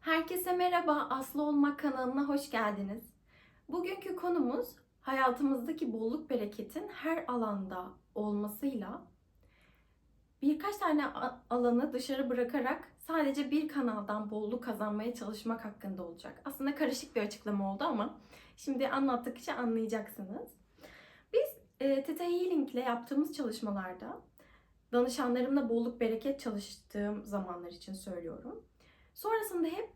Herkese merhaba, Aslı Olmak kanalına hoş geldiniz. Bugünkü konumuz hayatımızdaki bolluk bereketin her alanda olmasıyla birkaç tane alanı dışarı bırakarak sadece bir kanaldan bolluk kazanmaya çalışmak hakkında olacak. Aslında karışık bir açıklama oldu ama şimdi anlattıkça anlayacaksınız. Biz e, Theta Healing ile yaptığımız çalışmalarda danışanlarımla bolluk bereket çalıştığım zamanlar için söylüyorum. Sonrasında hep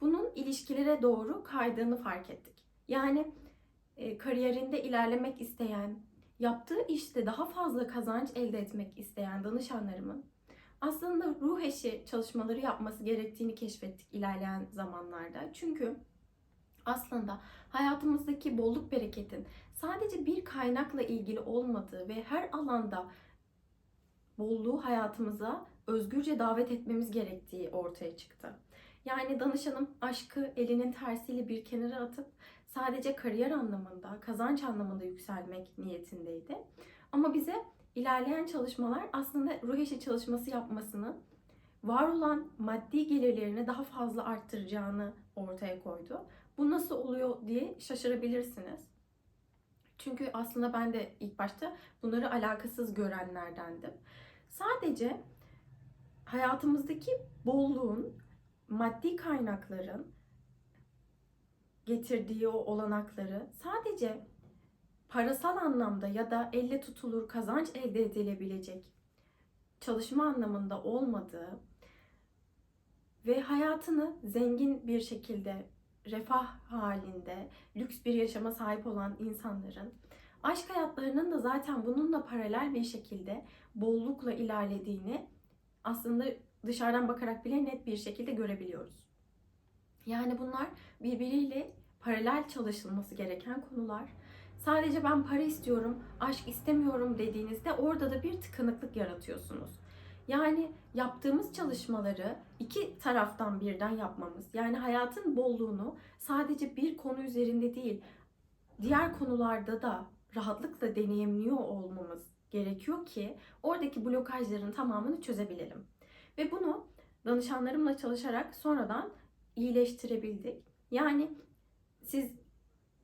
bunun ilişkilere doğru kaydığını fark ettik. Yani e, kariyerinde ilerlemek isteyen, yaptığı işte daha fazla kazanç elde etmek isteyen danışanlarımın aslında ruh eşi çalışmaları yapması gerektiğini keşfettik ilerleyen zamanlarda. Çünkü aslında hayatımızdaki bolluk bereketin sadece bir kaynakla ilgili olmadığı ve her alanda bolluğu hayatımıza özgürce davet etmemiz gerektiği ortaya çıktı. Yani danışanım aşkı elinin tersiyle bir kenara atıp sadece kariyer anlamında, kazanç anlamında yükselmek niyetindeydi. Ama bize ilerleyen çalışmalar aslında ruh eşi çalışması yapmasını, var olan maddi gelirlerini daha fazla arttıracağını ortaya koydu. Bu nasıl oluyor diye şaşırabilirsiniz. Çünkü aslında ben de ilk başta bunları alakasız görenlerdendim. Sadece hayatımızdaki bolluğun, maddi kaynakların getirdiği o olanakları sadece parasal anlamda ya da elle tutulur kazanç elde edilebilecek çalışma anlamında olmadığı ve hayatını zengin bir şekilde refah halinde lüks bir yaşama sahip olan insanların aşk hayatlarının da zaten bununla paralel bir şekilde bollukla ilerlediğini aslında dışarıdan bakarak bile net bir şekilde görebiliyoruz. Yani bunlar birbiriyle paralel çalışılması gereken konular. Sadece ben para istiyorum, aşk istemiyorum dediğinizde orada da bir tıkanıklık yaratıyorsunuz. Yani yaptığımız çalışmaları iki taraftan birden yapmamız, yani hayatın bolluğunu sadece bir konu üzerinde değil, diğer konularda da rahatlıkla deneyimliyor olmamız gerekiyor ki oradaki blokajların tamamını çözebilelim. Ve bunu danışanlarımla çalışarak sonradan iyileştirebildik. Yani siz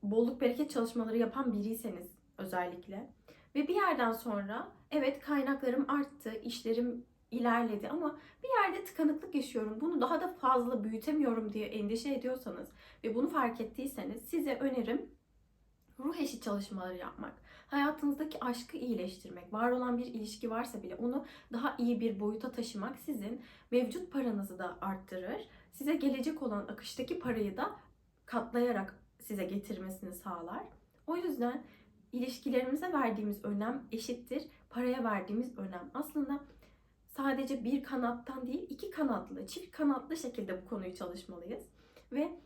bolluk bereket çalışmaları yapan biriyseniz özellikle ve bir yerden sonra evet kaynaklarım arttı, işlerim ilerledi ama bir yerde tıkanıklık yaşıyorum. Bunu daha da fazla büyütemiyorum diye endişe ediyorsanız ve bunu fark ettiyseniz size önerim ruh eşi çalışmaları yapmak. Hayatınızdaki aşkı iyileştirmek, var olan bir ilişki varsa bile onu daha iyi bir boyuta taşımak sizin mevcut paranızı da arttırır. Size gelecek olan akıştaki parayı da katlayarak size getirmesini sağlar. O yüzden ilişkilerimize verdiğimiz önem eşittir paraya verdiğimiz önem. Aslında sadece bir kanattan değil iki kanatlı, çift kanatlı şekilde bu konuyu çalışmalıyız. Ve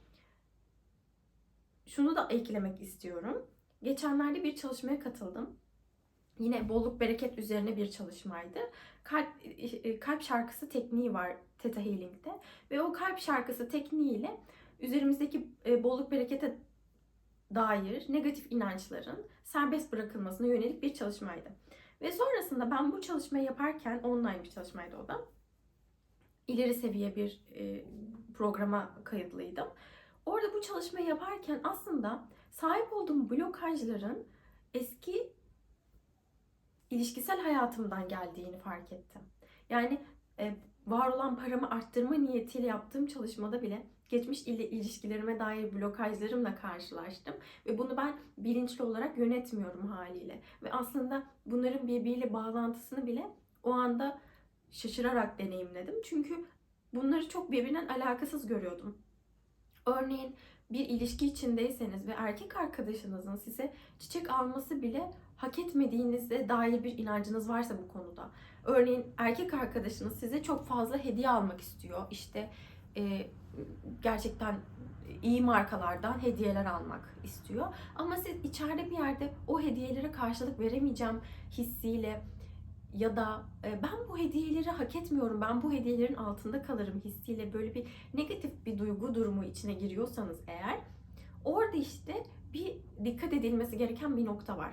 şunu da eklemek istiyorum. Geçenlerde bir çalışmaya katıldım. Yine bolluk bereket üzerine bir çalışmaydı. Kalp e, kalp şarkısı tekniği var Theta Healing'de ve o kalp şarkısı tekniğiyle üzerimizdeki e, bolluk berekete dair negatif inançların serbest bırakılmasına yönelik bir çalışmaydı. Ve sonrasında ben bu çalışmayı yaparken online bir çalışmaydı o da. İleri seviye bir e, programa kayıtlıydım. Orada bu çalışmayı yaparken aslında sahip olduğum blokajların eski ilişkisel hayatımdan geldiğini fark ettim. Yani e, var olan paramı arttırma niyetiyle yaptığım çalışmada bile geçmiş ile ilişkilerime dair blokajlarımla karşılaştım ve bunu ben bilinçli olarak yönetmiyorum haliyle. Ve aslında bunların birbiriyle bağlantısını bile o anda şaşırarak deneyimledim. Çünkü bunları çok birbirinden alakasız görüyordum. Örneğin bir ilişki içindeyseniz ve erkek arkadaşınızın size çiçek alması bile hak etmediğinizde dair bir inancınız varsa bu konuda. Örneğin erkek arkadaşınız size çok fazla hediye almak istiyor. İşte e, gerçekten iyi markalardan hediyeler almak istiyor. Ama siz içeride bir yerde o hediyelere karşılık veremeyeceğim hissiyle ya da e, ben bu hediyeleri hak etmiyorum, ben bu hediyelerin altında kalırım hissiyle böyle bir negatif bir duygu durumu içine giriyorsanız eğer orada işte bir dikkat edilmesi gereken bir nokta var.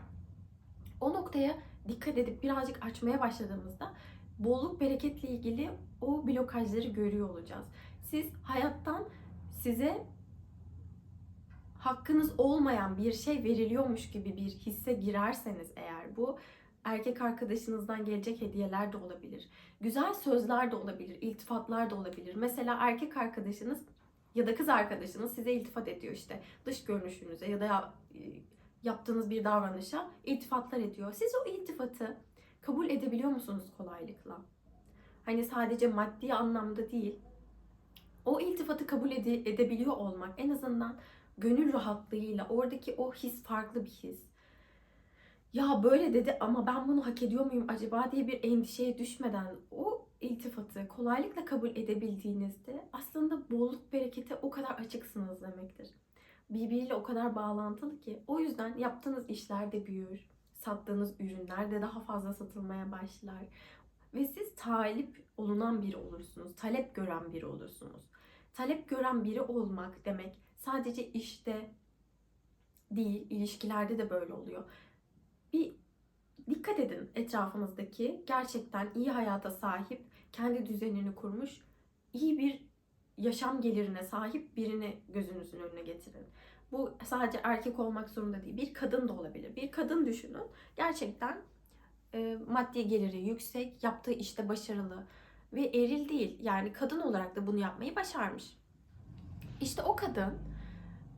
O noktaya dikkat edip birazcık açmaya başladığımızda bolluk bereketle ilgili o blokajları görüyor olacağız. Siz hayattan size hakkınız olmayan bir şey veriliyormuş gibi bir hisse girerseniz eğer bu erkek arkadaşınızdan gelecek hediyeler de olabilir. Güzel sözler de olabilir, iltifatlar da olabilir. Mesela erkek arkadaşınız ya da kız arkadaşınız size iltifat ediyor işte dış görünüşünüze ya da ya- yaptığınız bir davranışa iltifatlar ediyor. Siz o iltifatı kabul edebiliyor musunuz kolaylıkla? Hani sadece maddi anlamda değil. O iltifatı kabul ede- edebiliyor olmak en azından gönül rahatlığıyla oradaki o his farklı bir his. Ya böyle dedi ama ben bunu hak ediyor muyum acaba diye bir endişeye düşmeden o iltifatı kolaylıkla kabul edebildiğinizde aslında bolluk berekete o kadar açıksınız demektir. Birbiriyle o kadar bağlantılı ki o yüzden yaptığınız işler de büyür. Sattığınız ürünler de daha fazla satılmaya başlar. Ve siz talip olunan biri olursunuz. Talep gören biri olursunuz. Talep gören biri olmak demek sadece işte değil, ilişkilerde de böyle oluyor. Bir dikkat edin etrafınızdaki gerçekten iyi hayata sahip, kendi düzenini kurmuş, iyi bir yaşam gelirine sahip birini gözünüzün önüne getirin. Bu sadece erkek olmak zorunda değil. Bir kadın da olabilir. Bir kadın düşünün. Gerçekten e, maddi geliri yüksek, yaptığı işte başarılı ve eril değil. Yani kadın olarak da bunu yapmayı başarmış. İşte o kadın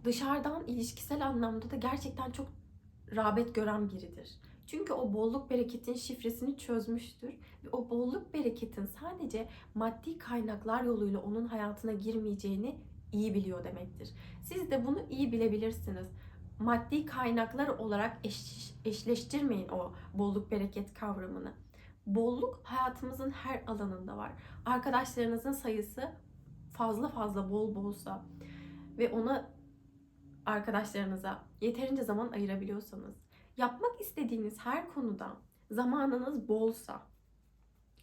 dışarıdan ilişkisel anlamda da gerçekten çok rağbet gören biridir. Çünkü o bolluk bereketin şifresini çözmüştür ve o bolluk bereketin sadece maddi kaynaklar yoluyla onun hayatına girmeyeceğini iyi biliyor demektir. Siz de bunu iyi bilebilirsiniz. Maddi kaynaklar olarak eş, eşleştirmeyin o bolluk bereket kavramını. Bolluk hayatımızın her alanında var. Arkadaşlarınızın sayısı fazla fazla bol bolsa ve ona arkadaşlarınıza yeterince zaman ayırabiliyorsanız, yapmak istediğiniz her konuda zamanınız bolsa,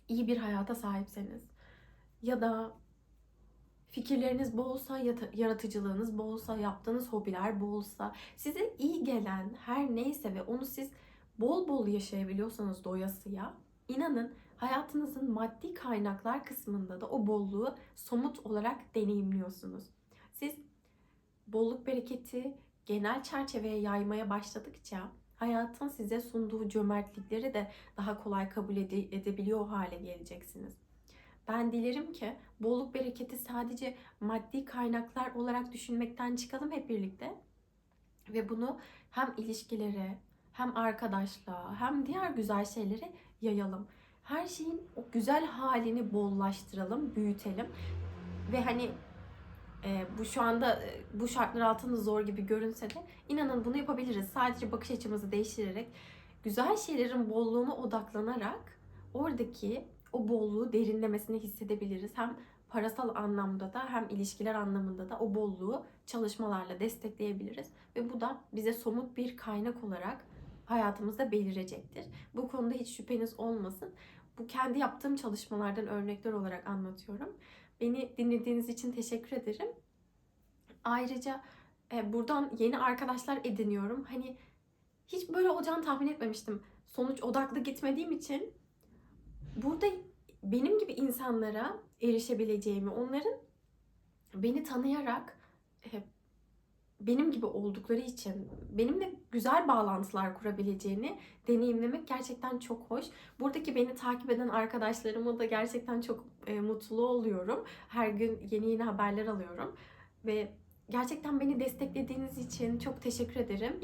iyi bir hayata sahipseniz ya da fikirleriniz bolsa, yaratıcılığınız bolsa, yaptığınız hobiler bolsa, size iyi gelen her neyse ve onu siz bol bol yaşayabiliyorsanız doyasıya, inanın hayatınızın maddi kaynaklar kısmında da o bolluğu somut olarak deneyimliyorsunuz. Siz bolluk bereketi genel çerçeveye yaymaya başladıkça hayatın size sunduğu cömertlikleri de daha kolay kabul ede- edebiliyor hale geleceksiniz. Ben dilerim ki bolluk bereketi sadece maddi kaynaklar olarak düşünmekten çıkalım hep birlikte ve bunu hem ilişkilere hem arkadaşlığa hem diğer güzel şeylere yayalım. Her şeyin o güzel halini bollaştıralım, büyütelim ve hani e, bu şu anda e, bu şartlar altında zor gibi görünse de inanın bunu yapabiliriz. Sadece bakış açımızı değiştirerek güzel şeylerin bolluğuna odaklanarak oradaki o bolluğu derinlemesine hissedebiliriz. Hem parasal anlamda da hem ilişkiler anlamında da o bolluğu çalışmalarla destekleyebiliriz ve bu da bize somut bir kaynak olarak hayatımızda belirecektir. Bu konuda hiç şüpheniz olmasın. Bu kendi yaptığım çalışmalardan örnekler olarak anlatıyorum. Beni dinlediğiniz için teşekkür ederim. Ayrıca e, buradan yeni arkadaşlar ediniyorum. Hani hiç böyle olacağını tahmin etmemiştim. Sonuç odaklı gitmediğim için burada benim gibi insanlara erişebileceğimi, onların beni tanıyarak e, benim gibi oldukları için benimle güzel bağlantılar kurabileceğini deneyimlemek gerçekten çok hoş. Buradaki beni takip eden arkadaşlarıma da gerçekten çok e, mutlu oluyorum. Her gün yeni yeni haberler alıyorum ve gerçekten beni desteklediğiniz için çok teşekkür ederim.